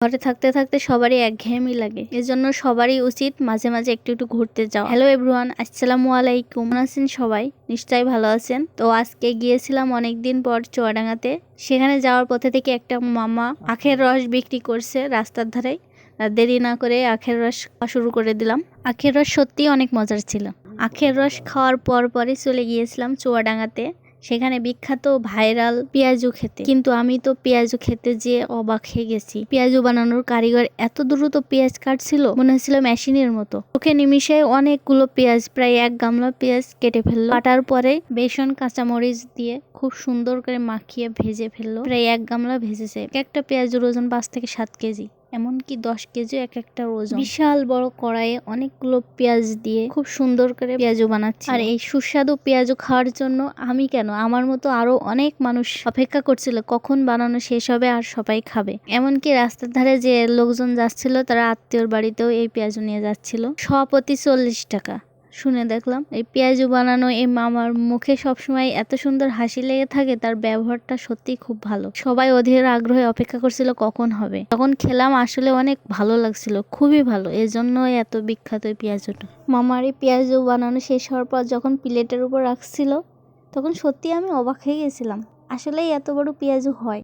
ঘরে থাকতে থাকতে সবারই একঘেয়েমি লাগে। এজন্য সবারই উচিত মাঝে মাঝে একটু একটু ঘুরতে যাওয়া। হ্যালো এভরিওয়ান আসসালামু আলাইকুম। আছেন সবাই? নিশ্চয়ই ভালো আছেন। তো আজকে গিয়েছিলাম অনেকদিন পর চুয়াডাঙ্গাতে। সেখানে যাওয়ার পথে থেকে একটা মামা আখের রস বিক্রি করছে রাস্তার ধারে। দেরি না করে আখের রস খাওয়া শুরু করে দিলাম। আখের রস সত্যিই অনেক মজার ছিল। আখের রস খাওয়ার পর পরে চলে গিয়েছিলাম চুয়াডাঙ্গাতে। সেখানে বিখ্যাত ভাইরাল পেঁয়াজু খেতে। কিন্তু আমি তো পেঁয়াজু খেতে যে অবাক হয়ে গেছি। পেঁয়াজু বানানোর কারিগর এত দ্রুত পেঁয়াজ কাটছিল, মনে হচ্ছিল মেশিনের মতো। ওকে নিমিশে অনেকগুলো পেঁয়াজ, প্রায় এক গামলা পেঁয়াজ কেটে ফেলল। কাটার পরে বেসন, কাঁচামরিচ দিয়ে খুব সুন্দর করে মাখিয়ে ভেজে ফেলল। প্রায় এক গামলা ভেজেছে। একটা পেঁয়াজের ওজন পাঁচ থেকে সাত কেজি। এমনকি দশ কেজি এক একটা ওজন। বিশাল বড় কড়াইয়ে অনেকগুলো পেঁয়াজ দিয়ে খুব সুন্দর করে পেঁয়াজও বানাচ্ছি। আর এই সুস্বাদু পেঁয়াজও খাওয়ার জন্য আমি কেন? আমার মতো আরও অনেক মানুষ অপেক্ষা করছিল কখন বানানো শেষ হবে আর সবাই খাবে। এমনকি রাস্তার ধারে যে লোকজন যাচ্ছিল তারা আত্মীয়র বাড়িতেও এই পেঁয়াজ নিয়ে যাচ্ছিল। সপতি চল্লিশ টাকা। শুনে দেখলাম, এই পেঁয়াজু বানানো এই মামার মুখে সবসময় এত সুন্দর হাসি লেগে থাকে, তার ব্যবহারটা সত্যি খুব ভালো। সবাই অধীর আগ্রহে অপেক্ষা করছিল কখন হবে। তখন খেলাম, আসলে অনেক ভালো লাগছিল, খুবই ভালো। এজন্যই এত বিখ্যাত এই পেঁয়াজুটা। মামার এই পেঁয়াজু বানানো শেষ হওয়ার পর যখন প্লেটের উপর রাখছিল, তখন সত্যি আমি অবাক হয়ে গেছিলাম। আসলেই এত বড় পেঁয়াজু হয়।